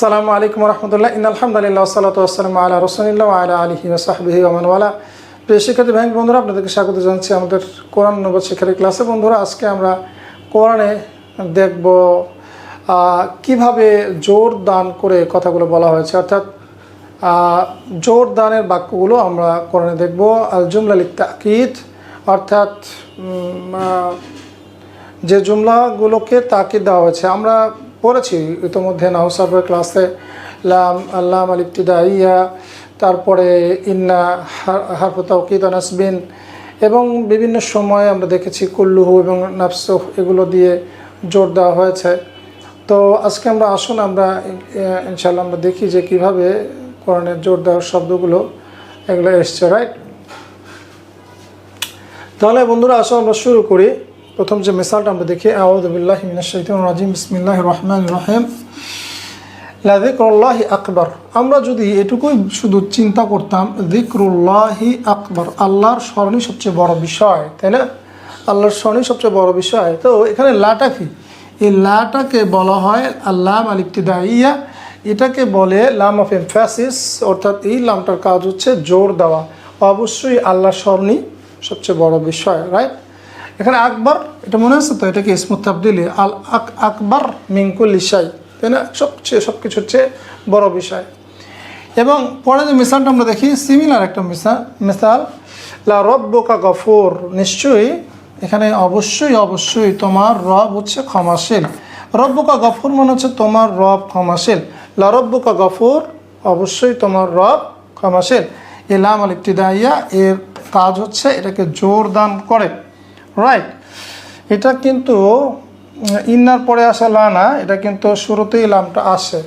সালামু আলাইকুম রহমতুল্লাহ। ইন আলহামদুলিল্লাহ সালাত আসসালাম আলা রসুলিল্লাহ আলা আলহি ওসাহবিহি ওমানওয়ালা প্রিয় শিক্ষার্থী ভাই, বন্ধুরা, আপনাদেরকে স্বাগত জানাচ্ছি আমাদের কোরআন নবদ শিক্ষার্থী ক্লাসে। বন্ধুরা, আজকে আমরা কোরআনে দেখব কীভাবে জোর দান করে কথাগুলো বলা হয়েছে। অর্থাৎ জোর দানের বাক্যগুলো আমরা কোরআনে দেখব। আল জুমলা তাকিদ, অর্থাৎ যে জুমলাগুলোকে তাকিদ দেওয়া হয়েছে। আমরা পড়েছি, ইতোমধ্যে নাউসাবের ক্লাসে লাম, আল্লাম আলিপ্তিদা ইয়া তারপরে ইন্না হারফ তাওকিদ নাসবিন এবং বিভিন্ন সময়ে আমরা দেখেছি কুল্লুহু এবং নাফসুহ এগুলো দিয়ে জোর দেওয়া হয়েছে। তো আজকে আমরা আসুন, আমরা ইনশাল্লাহ আমরা দেখি যে কীভাবে কোরআনের জোর দেওয়ার শব্দগুলো এগুলো এসছে রাইট তাহলে বন্ধুরা আসো, আমরা শুরু করি। প্রথম যে মিসালটা আমরা দেখি মিনাশাইতান রাজিম বিসমিল্লাহ রহমান রহিম লাদিকরুল্লাহি আকবর আমরা যদি এটুকুই শুধু চিন্তা করতাম দিকরুল্লাহি আকবর আল্লাহর স্মরণই সবচেয়ে বড় বিষয়, তাই না? আল্লাহর স্মরণই সবচেয়ে বড় বিষয়। তো এখানে লাটা কি? এই লাটাকে বলা হয় আল্লাহ আলিপ্তিদাইয়া এটাকে বলে লাম অফ এমফ্যাসিস অর্থাৎ এই লামটার কাজ হচ্ছে জোর দেওয়া। অবশ্যই আল্লাহ স্মরণই সবচেয়ে বড় বিষয়, রাইট? এখানে আকবর, এটা মনে আছে তো? এটাকে ইসমুত তাবদিলি, আল আক আকবর মিঙ্কুল ইসাই তাই না? সবচেয়ে সব কিছুর চেয়ে বড় বিষয়। এবং পরে যে মিসালটা আমরা দেখি, সিমিলার একটা মিসাল মিসাল লা রব্বকা গফুর, নিশ্চয়ই এখানে অবশ্যই অবশ্যই তোমার রব হচ্ছে ক্ষমাশীল। রব্বকা গফুর মনে হচ্ছে তোমার রব ক্ষমাশীল। লা রব্বকা গফুর, অবশ্যই তোমার রব ক্ষমাশীল। এলাম আল ইবতিদাইয়া, এর কাজ হচ্ছে এটাকে জোর দান করে। রাইট এটা কিন্তু ইন্নার পরে আসা লানা এটা কিন্তু শুরুতেই লামটা আসে।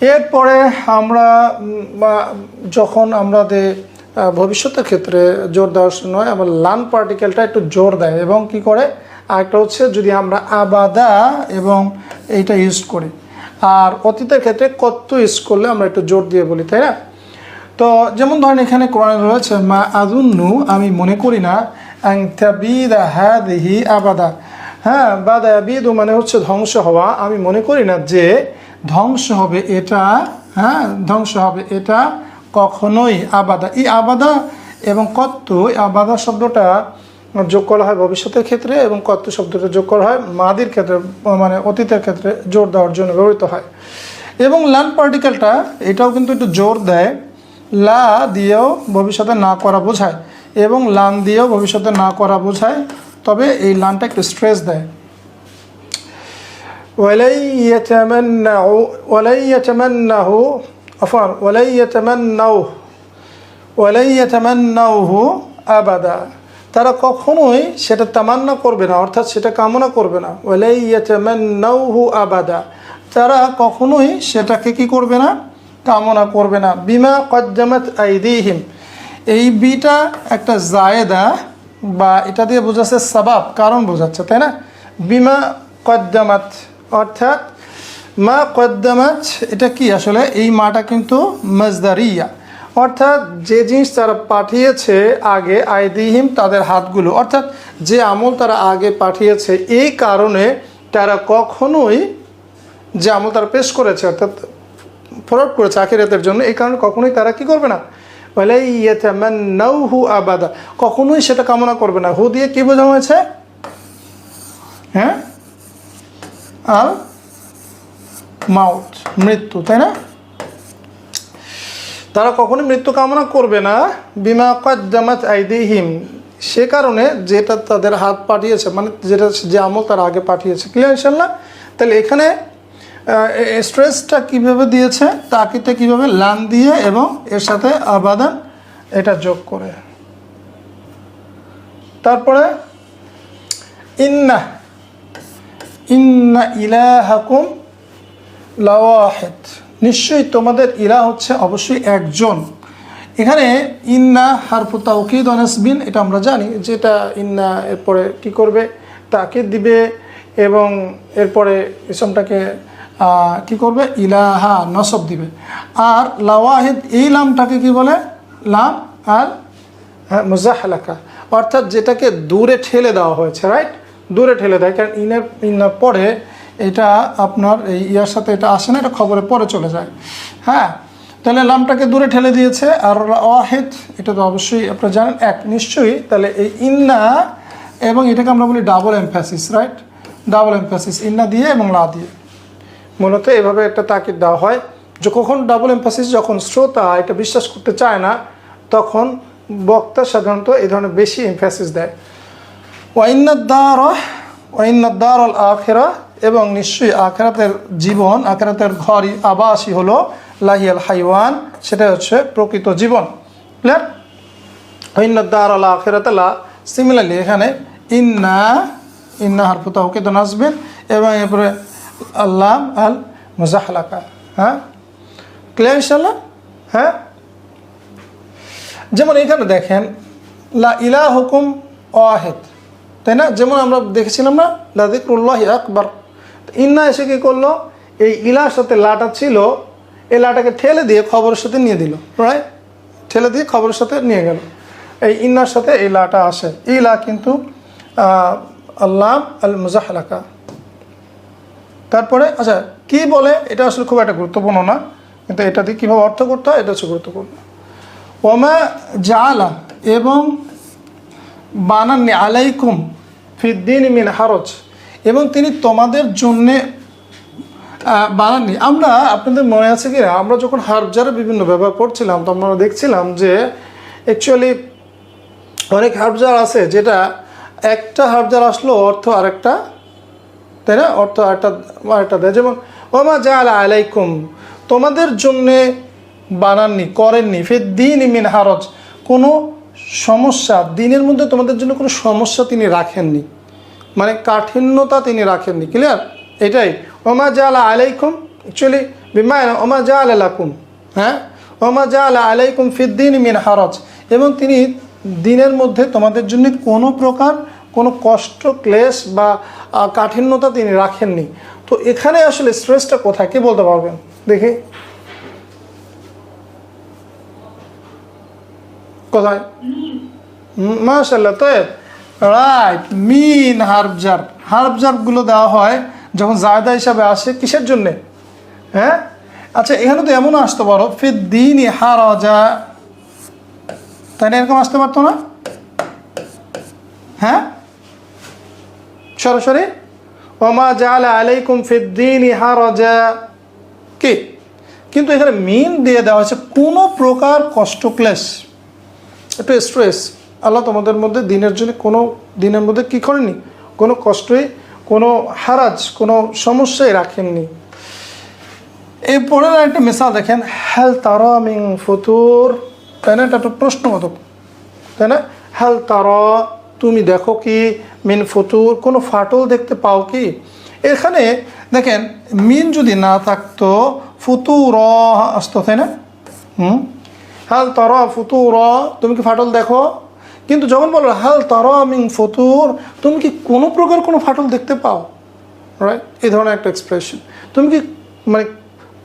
এরপরে আমরা যখন আমরা দে ভবিষ্যতের ক্ষেত্রে জোর দেওয়ার নয় আবার লান পার্টিকেলটা একটু জোর দেয় এবং কি করে? আরেকটা হচ্ছে যদি আমরা আবাদা এবং এইটা ইউজ করি। আর অতীতের ক্ষেত্রে কত ইউজ করলে আমরা একটু জোর দিয়ে বলি, তাই না? তো, যেমন ধরেন এখানে কোরআনে রয়েছে, মা আদুন্নু, আমি মনে করি না আংতাবিদা হাদিহি আবাদা হ্যাঁ বাদা বিদু মানে হচ্ছে ধ্বংস হওয়া। আমি মনে করি না যে ধ্বংস হবে এটা হ্যাঁ ধ্বংস হবে এটা কখনোই আবাদা। এই আবাদা এবং কত্ত আবাদা শব্দটা যোগ করা হয় ভবিষ্যতের ক্ষেত্রে এবং কত্ত শব্দটা যোগ করা হয় মাদির ক্ষেত্রে মানে অতীতের ক্ষেত্রে জোর দেওয়ার জন্য ব্যবহৃত হয়। এবং লান পার্টিকেলটা এটাও কিন্তু একটু জোর দেয়। লা দিয়েও ভবিষ্যতে না করা বোঝায়। এবং লান দিয়েও ভবিষ্যতে না করা বোঝায়, তবে এই লানটা একটু স্ট্রেস দেয়। আবাদা। তারা কখনোই সেটা তামান্না করবে না, অর্থাৎ সেটা কামনা করবে না। ওয়ালাই ইয়াতামান্নাউহু আবাদা। তারা কখনোই সেটাকে কি করবে না? কামনা করবে না। বিমা কজ্জামাত আইদিহিম। এই বিটা একটা জায়েদা বা এটা দিয়ে বোঝাচ্ছে সাবাব, কারণ বোঝাচ্ছে, তাই না? বিমা কদ্দামাত, অর্থাৎ মা কদ্দামাত, এটা কি আসলে? এই মাটা কিন্তু মজদারিয়া। অর্থাৎ যে জিনিস তারা পাঠিয়েছে আগে, আইদিহিম তাদের হাতগুলো, অর্থাৎ যে আমল তারা আগে পাঠিয়েছে, এই কারণে তারা কখনোই যে আমল তারা পেশ করেছে, অর্থাৎ ফরওয়ার্ড করেছে আখিরাতের জন্য, এই কারণে কখনোই তারা কি করবে না? হু আবাদা কখনোই সেটা কামনা করবে না। হু দিয়ে কি বোঝানো হয়েছে? হ্যাঁ? আর মাউট মৃত্যু, তাই না? তারা কখনোই মৃত্যু কামনা করবে না। বিমা কদ্দামাত আইদিহিম। সে কারণে যেটা তাদের হাত পাঠিয়েছে মানে যেটা যে আমল তারা আগে পাঠিয়েছে। ক্লিয়ার ইনশাল্লাহ তাহলে এখানে স্ট্রেসটা কীভাবে দিয়েছে? তাকিতে কীভাবে লান দিয়ে এবং এর সাথে আবাদান এটা যোগ করে? তারপরে, ইন্না ইন্না ইলাহাকুম লাওয়াহেদ। নিশ্চয়ই তোমাদের ইলা হচ্ছে অবশ্যই একজন। এখানে ইন্না হারফু তাওকিদ অনাসবিন এটা আমরা জানি, যেটা ইন্না এরপরে কি করবে? তাকে দিবে এবং এরপরে ইসমটাকে কি করবে? ইলাহা, নসব দিবে। আর লাওয়াহিদ, এই লামটাকে কি বলে? লাম আর হ্যাঁ মুজাহালাকা। অর্থাৎ যেটাকে দূরে ঠেলে দেওয়া হয়েছে রাইট দূরে ঠেলে দেয়। কারণ ইনের ইনার পরে এটা আপনার এই ইয়ার সাথে এটা আসে না, এটা খবরে পরে চলে যায়। হ্যাঁ তাহলে লামটাকে দূরে ঠেলে দিয়েছে। আর ওয়াহেদ এটা তো অবশ্যই আপনারা জানেন, এক, নিশ্চয়ই তাহলে এই ইন্না এবং এটাকে আমরা বলি double emphasis right double emphasis ইন্না দিয়ে এবং লা দিয়ে। মূলত এভাবে একটা তাকিদ দেওয়া হয় যে কখন ডাবল এমফাসিস যখন শ্রোতা এটা বিশ্বাস করতে চায় না, তখন বক্তা সাধারণত এই ধরনের বেশি এমফাসিস দেয়। ওয়াইনাদ্দার ওয়াইনাদ্দার আল আখেরা, এবং নিশ্চয়ই আখেরাতের জীবন, আখেরাতের ঘরই আবাসই হলো লাহিয়াল হাইওয়ান সেটা হচ্ছে প্রকৃত জীবন। ক্লিয়ার ওয়াইনাদ্দার আল আখেরাতে লা সিমিলারলি এখানে ইন্না ইন্না হারফুতা ওকে তো নাসবেন, এবং এরপরে আল্লাহ আল মুজাহলাকা হ্যাঁ? ক্লিয়ার ইনশাল্লাহ হ্যাঁ? যেমন এখানে দেখেন, লা ইলা হুকুম ওয়াহেদ, তাই না? যেমন আমরা দেখেছিলাম না লাদিকুল্লাহ আকবর, ইন্না এসে কী করল? এই ইলার সাথে লাটা ছিল, এই লাটাকে ঠেলে দিয়ে খবরের সাথে নিয়ে দিল রাইট ঠেলে দিয়ে খবরের সাথে নিয়ে গেল। এই ইন্নার সাথে এই লাটা আসে। ইলা কিন্তু আল্লাহ আল মুজাহলাকা। তারপরে আচ্ছা কি বলে, এটা আসলে খুব একটা গুরুত্বপূর্ণ না, কিন্তু এটা দিয়ে কীভাবে অর্থ করতে হয়, এটা হচ্ছে গুরুত্বপূর্ণ। ওমা জালা এবং বানাননি আলাইকুম ফিদ্দিন মিন হারজ, এবং তিনি তোমাদের জন্যে বানাননি। আমরা, আপনাদের মনে আছে কি আমরা যখন হার্বজারে বিভিন্ন ব্যবহার করছিলাম, তো আমরা দেখছিলাম যে অ্যাকচুয়ালি অনেক হার্বজার আছে যেটা, একটা হারজার আসলো অর্থ আরেকটা তাই না? অর্থ আরেকটা আরেকটা দেয়। যেমন, ওমা জা আলা আলাইকুম তোমাদের জন্যে বানাননি, করেননি ফের দিন মিন হারজ কোনো সমস্যা, দিনের মধ্যে তোমাদের জন্য কোনো সমস্যা তিনি রাখেননি মানে কাঠিন্যতা তিনি রাখেননি ক্লিয়ার? এটাই। ওমা জা আলা আলাইকুম অ্যাকচুয়ালি বিমায় ওমা জা আলা লাকুম হ্যাঁ? ওমা জা আলা আলাইকুম ফিদ্দিন মিন হারজ এবং তিনি দিনের মধ্যে তোমাদের জন্য কোনো প্রকার কোনো কষ্ট, ক্লেশ বা কাঠিন্যতা তিনি রাখেননি। তো এখানে আসলে স্ট্রেসটা কোথায়? কে বলতে পারবেন? দেখি। কোথায়? মাশাল্লাহ তো রাইট মিন হার্বজার হার্বজারগুলো দেওয়া হয় যখন জায়দা হিসাবে আসে, কিসের জন্যে? হ্যাঁ? আচ্ছা এখানে তো এমনও আসতে পারো ফির দিন হারাজা। তাই না এরকম আসতে পারতো না? হ্যাঁ? সরাসরি, ওমা জালা আলাইকুম ফিদ্দিন হারাজা। কি? কিন্তু এখানে মিন দিয়ে দেওয়া হয়েছে, কোনো প্রকার কষ্ট ক্লেশ একটু স্ট্রেস আল্লাহ তোমাদের মধ্যে দিনের জন্য কোনো, দিনের মধ্যে কী করেনি কোনো কষ্টই, কোনো হারাজ, কোনো সমস্যাই রাখেননি। এই পরের একটা মিসাল দেখেন হ্যাল তারা মিং ফতুর? তাই না? এটা একটা প্রশ্নবোধক। তাই না? হ্যাল তারা তুমি দেখো কি, মিন ফতুর, কোনো ফাটল দেখতে পাও কি? এখানে দেখেন, মিন যদি না থাকতো, ফুতুর, আসতো, তাই না? হুম? হাল তর ফুতুর, তুমি কি ফাটল দেখো? কিন্তু যখন বলো, হাল তর মিং ফতুর, তুমি কি কোনো প্রকার কোনো ফাটল দেখতে পাও? রাইট এই ধরনের একটা এক্সপ্রেশন তুমি কি মানে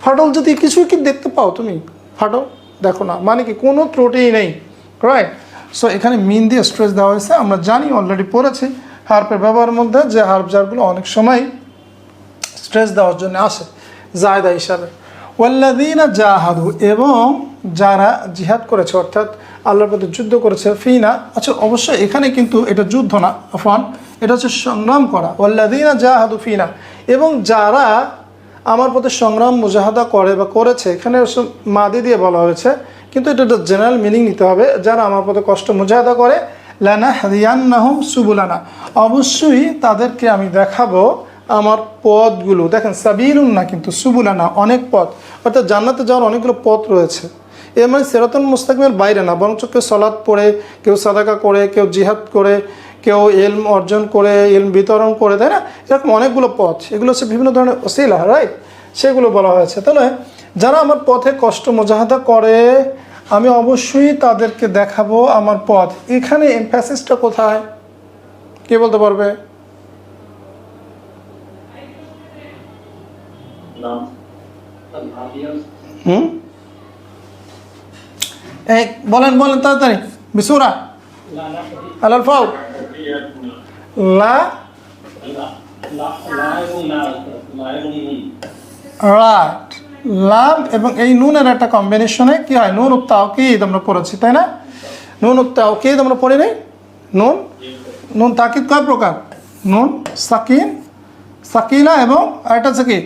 ফাটল যদি কিছুই কি দেখতে পাও তুমি? ফাটল দেখো না। মানে কি কোনো ত্রুটিই নেই। রাইট সো এখানে মিন দিয়ে স্ট্রেস দেওয়া হয়েছে, আমরা জানি অলরেডি পড়েছি হার্পের ব্যবহারের মধ্যে যে হার্প জারগুলো অনেক সময় স্ট্রেস দেওয়ার জন্য আসে, জায়দা হিসাবে। ওয়াল্লাদিনা জাহাদু, এবং যারা জিহাদ করেছে, অর্থাৎ আল্লাহর প্রতি যুদ্ধ করেছে, ফিনা আচ্ছা অবশ্যই এখানে কিন্তু এটা যুদ্ধ না আফান এটা হচ্ছে সংগ্রাম করা। ওয়াল্লাদিনা জাহাদু ফিনা, এবং যারা আমার প্রতি সংগ্রাম মুজাহাদা করে বা করেছে, এখানে মাদি দিয়ে বলা হয়েছে, কিন্তু এটা একটা জেনারেল মিনিং নিতে হবে, যারা আমার প্রতি কষ্ট মুজাহাদা করে, লানা হাদিয়ান্নাহুম সুবুলানা। অবশ্যই তাদেরকে আমি দেখাবো আমার পথগুলো। দেখেন, সাবিলুন না কিন্তু, সুবুলানা, অনেক পথ। অর্থাৎ জান্নাতে যাওয়ার অনেকগুলো পথ রয়েছে। এর মানে সেরাতন মুস্তাকিমের বাইরে না, বরঞ্চ কেউ সলাদ পড়ে, কেউ সাদাকা করে, কেউ জিহাদ করে কেউ এলম অর্জন করে এলম বিতরণ করে তাই না? এরকম অনেকগুলো পথ। এগুলো হচ্ছে বিভিন্ন ধরনের ওসিলা রাইট সেগুলো বলা হয়েছে। তাহলে যারা আমার পথে কষ্ট মজাহাদা করে আমি অবশ্যই তাদেরকে দেখাবো আমার পথ। এখানে এমফ্যাসিসটা কোথায়? কে বলতে পারবে? হুম? বলেন বলেন তাড়াতাড়ি। বিশুরা আলাল ফাউ লা? রাট। লাম এবং এই নুনের একটা কম্বিনেশনে কি হয়? নুন উত্তাহ কি আমরা পড়েছি, তাই না? নুন উত্তাহ কি আমরা পড়ে নেই? নুন? নুন তাকিদ কয় প্রকার? নুন, সাকিন, সাকিলা এবং আরেকটা সাকি কি?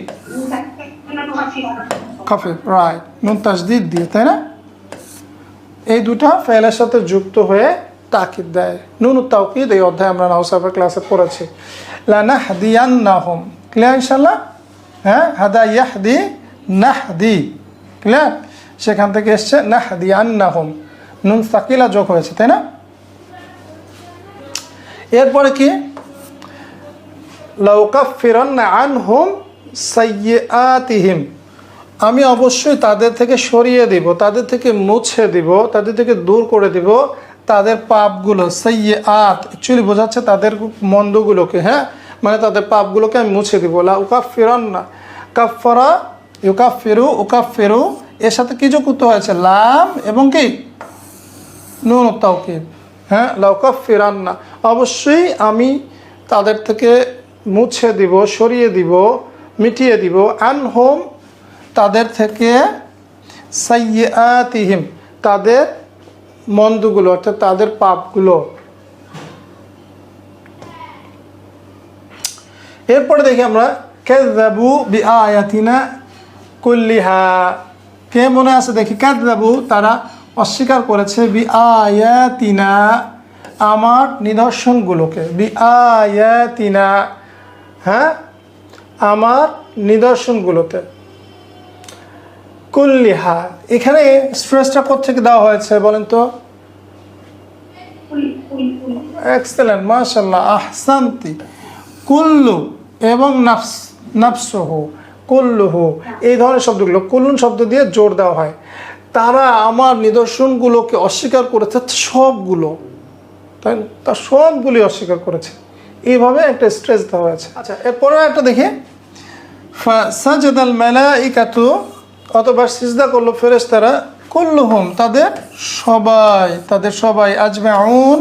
রাইট নুন তাজদিদ দিয়ে, তাই না? এই দুটা ফেলের সাথে যুক্ত হয়ে তাকিদ দেয়। নুন তাওকিদ এই অধ্যায় আমরা নাউসাফের ক্লাসে পড়েছি। লানা ক্লিয়ার ইনশাল্লাহ হ্যাঁ? হাদা ইয়াহদি নাহদি ক্লিয়ার? সেখান থেকে এসছে নাহদিয়ান নাহম নুন সাকিলা যোগ হয়েছে, তাই না? এরপরে কি? লৌকাফিরন আনহুম সাইয়াতিহিম আমি অবশ্যই তাদের থেকে সরিয়ে দিব, তাদের থেকে মুছে দিব, তাদের থেকে দূর করে দিব। তাদের পাপগুলো সাইয়ে আত অ্যাকচুয়ালি বোঝাচ্ছে তাদের মন্দগুলোকে হ্যাঁ? মানে তাদের পাপগুলোকে আমি মুছে দিব। লা উকাফিরন না কাফরা ইউকা ফেরু ইউকাফিরু উকাফিরু এর সাথে কি যুক্ত হয়েছে? লাম এবং কি? নুন তাওকিদ হ্যাঁ? লাউকা ফেরান না অবশ্যই আমি তাদের থেকে মুছে দিব, সরিয়ে দিব, মিটিয়ে দিব। আন হোম তাদের থেকে সাইয়াতিহিম তাদের মন্দগুলো, অর্থাৎ তাদের পাপগুলো। এরপরে দেখি আমরা কেদাবু বি আয়াতিনা কুল্লিহা। কে মনে আছে? দেখি কেদাবু তারা অস্বীকার করেছে বি আয়াতিনা আমার নিদর্শনগুলোকে। বি আয়াতিনা হ্যাঁ? আমার নিদর্শনগুলোতে। কুল্লিহা, এখানে স্ট্রেসটা কোথেকে দেওয়া হয়েছে বলেন তো? এক্সেলেন্ট মাশাল্লাহ আহসান্তি। কুল্লু এবং নাফস, নাফসহ, কুল্লুহু। এই ধরনের শব্দগুলো, কুল্লুন শব্দ দিয়ে জোর দেওয়া হয়। তারা আমার নিদর্শনগুলোকে অস্বীকার করেছে, সবগুলো। তাই? তার সবগুলি অস্বীকার করেছে। এইভাবে একটা স্ট্রেস দেওয়া হয়েছে। আচ্ছা এরপরে একটা দেখি। সাজেদাল মেলা ইকাতু অতবার সিজদা করল ফেরেশতারা, কুল্লুহুম, তাদের সবাই তাদের সবাই আজমে আউন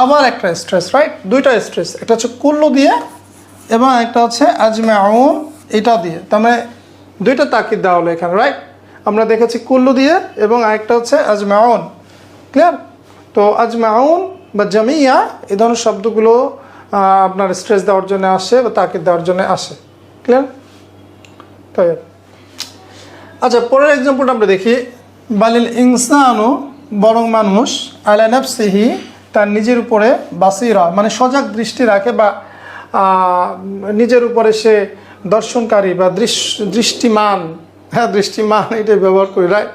আবার একটা স্ট্রেস রাইট দুইটা স্ট্রেস একটা হচ্ছে কুল্লু দিয়ে এবং একটা হচ্ছে আজমে আউন এটা দিয়ে। তার মানে দুইটা তাকিদ দেওয়া হলো এখানে রাইট আমরা দেখেছি কুল্লু দিয়ে এবং আরেকটা হচ্ছে আজমে আউন ক্লিয়ার তো আজমে আউন বা জামিয়া, এই ধরনের শব্দগুলো আপনার স্ট্রেস দেওয়ার জন্য আসে বা তাকিদ দেওয়ার জন্য আসে। ক্লিয়ার তাই আচ্ছা পরের এক্সাম্পলটা আমরা দেখি। বালিল ইনসানু বরং মানুষ, আলা নাফসিহি, তার নিজের উপরে বাসিরা মানে সজাগ দৃষ্টি রাখে বা নিজের উপরে সে দর্শনকারী বা দৃষ্টিমান হ্যাঁ দৃষ্টিমান এটাই ব্যবহার করি রাইট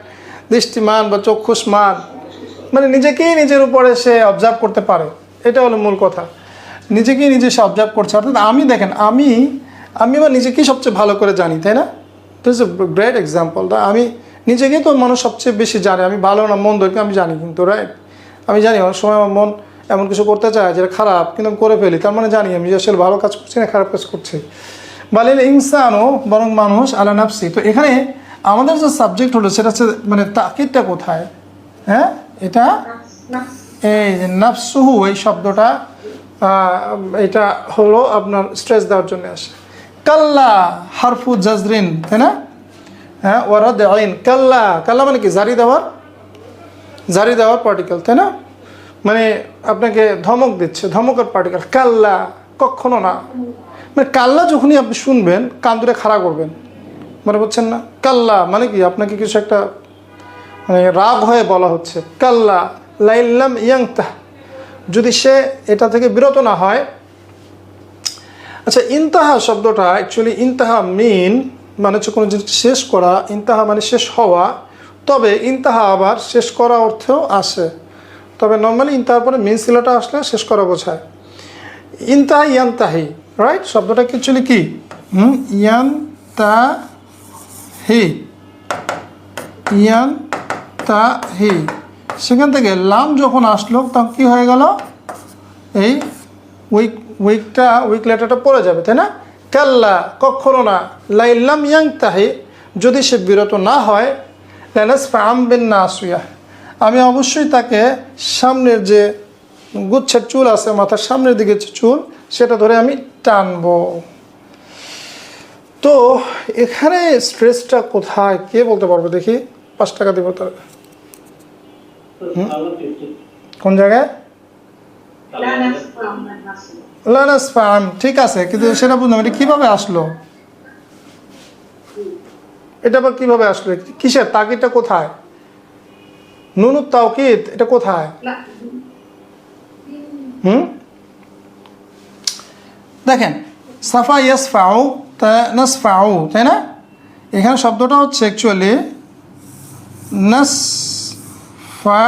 দৃষ্টিমান বা চক্ষুষ্মান মানে নিজেকেই নিজের উপরে সে অবজার্ভ করতে পারে। এটা হলো মূল কথা। নিজেকেই নিজে সে অবজার্ভ করছে। অর্থাৎ আমি দেখেন, আমি আমি আমার নিজেকেই সবচেয়ে ভালো করে জানি, তাই না? দিস এ গ্রেট এক্সাম্পল আমি নিজেকেই তো মানুষ সবচেয়ে বেশি জানে। আমি ভালো না, মন্দ কি আমি জানি কিন্তু রাইট আমি জানি অনেক সময় আমার মন এমন কিছু করতে চায় যেটা খারাপ, কিন্তু আমি করে ফেলি। তার মানে জানি আমি যে আসলে ভালো কাজ করছি না, খারাপ কাজ করছি। বালিল ইনসানও বরং মানুষ আলা নাফসি। তো এখানে আমাদের যে সাবজেক্ট হলো, সেটা হচ্ছে মানে তাকিদটা কোথায়? হ্যাঁ? এটা? এই যে নাফসুহু, এই শব্দটা এটা হলো আপনার স্ট্রেস দেওয়ার জন্য আসে। কাল্লা হারফু জাজরিন, তাই না? হ্যাঁ ওয়ারাদ আইন কাল্লা কাল্লা মানে কি? জারি দেওয়ার জারি দেওয়ার পার্টিকেল তাই না? মানে আপনাকে ধমক দিচ্ছে ধমকের পার্টিকেল কাল্লা, কখনো না। মানে কাল্লা যখনই আপনি শুনবেন, কান দুটো খাড়া করবেন। মানে বুঝছেন না? কাল্লা মানে কি? আপনাকে কিছু একটা মানে রাগ হয়ে বলা হচ্ছে। কাল্লা, লাইল্লাম ইয়াংতা যদি সে এটা থেকে বিরত না হয় আচ্ছা ইন্তাহা শব্দটা অ্যাকচুয়ালি ইন্তাহা মিন মানে হচ্ছে কোনো জিনিস শেষ করা, ইন্তাহা মানে শেষ হওয়া, তবে ইন্তাহা আবার শেষ করা অর্থেও আসে। তবে নর্মালি ইন্তাহার পরে মিন সিলাটা আসলে শেষ করা বোঝায়। ইন্তাহা ইয়ান্তাহি রাইট শব্দটা অ্যাকচুয়ালি কি? হুম তা হি সেখান থেকে লাম যখন আসলো, তখন কী হয়ে গেল? এই উইক উইকটা উইক লেটারটা পড়ে যাবে তাই না? কাল্লা কখনো না। লাইল্লাম ইয়াং তাহি যদি সে বিরত না হয় লেনাস আমবেন না আসুয়া আমি অবশ্যই তাকে সামনের যে গুচ্ছের চুল আছে মাথার সামনের দিকে যে চুল সেটা ধরে আমি টানবো। তো এখানে স্ট্রেসটা কোথায়? কে বলতে পারবে দেখি? পাঁচ টাকা দেবো তার। কোন জায়গায়? লারাস ফার্ম ঠিক আছে কিন্তু সেটা বুঝলাম এটা কীভাবে আসলো? এটা আবার কীভাবে আসলো? কিসের? তাকিদটা কোথায়? নুনুর তাওকিদ এটা কোথায়? হুম? দেখেন সাফা ইয়াস ফাউ নাস ফাউ তাই না? এখানে শব্দটা হচ্ছে অ্যাকচুয়ালি নাস ফা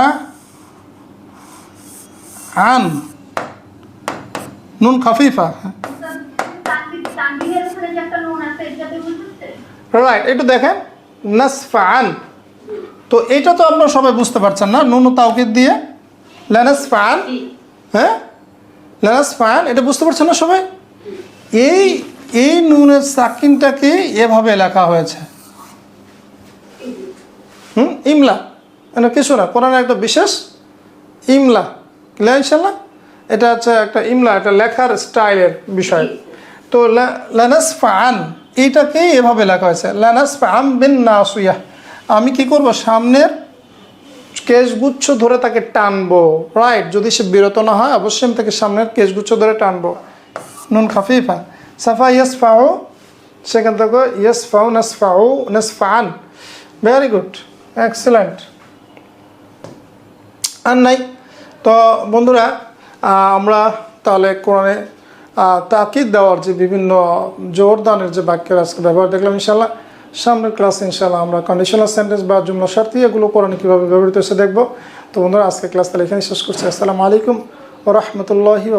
আন। এটাতে বুঝতে রাইট একটু দেখেন নাসফান তো এটা তো আপনারা সবাই বুঝতে পারছেন না, নুন তাওকিদ দিয়ে। লেনাসফান হ্যাঁ? লেনাসফান এটা বুঝতে পারছেন না সবাই? এই এই নুনের সাকিনটাকে এভাবে লেখা হয়েছে। হুম, ইমলা মানে কিছু না কোরআনের একটা বিশেষ ইমলা। ক্লিয়ার ইনশাল্লাহ এটা হচ্ছে একটা ইমলা, একটা লেখার স্টাইলের বিষয়। তো লানাস ফান এইটাকে এভাবে লেখা হয়েছে। লানাস ফাম বিন না নাসুয়া। আমি কি করব? সামনের কেশগুচ্ছ ধরে তাকে টানবো। রাইট যদি সে বিরত না হয়, অবশ্যই আমি তাকে সামনের কেশগুচ্ছ ধরে টানবো। নুন খাফিফা। সাফা ইয়াস ফাও সেখান থেকে ইয়াস ফাউ নাস ফাও নাস ফান ভেরি গুড এক্সেলেন্ট আর নাই। তো বন্ধুরা আমরা তাহলে কোরআনে তাকিদ দেওয়ার যে বিভিন্ন জোরদানের যে বাক্যের আজকে ব্যবহার দেখলাম ইনশাল্লাহ সামনের ক্লাস ইনশাল্লাহ আমরা কন্ডিশনাল সেন্টেন্স বা জুমলা শর্তি এগুলো কোরআনে কীভাবে ব্যবহৃত হচ্ছে দেখব। তো বন্ধুরা, আজকে ক্লাস তাহলে এখানে শেষ করছি। আসসালামু আলাইকুম ও রহমতুল্লাহি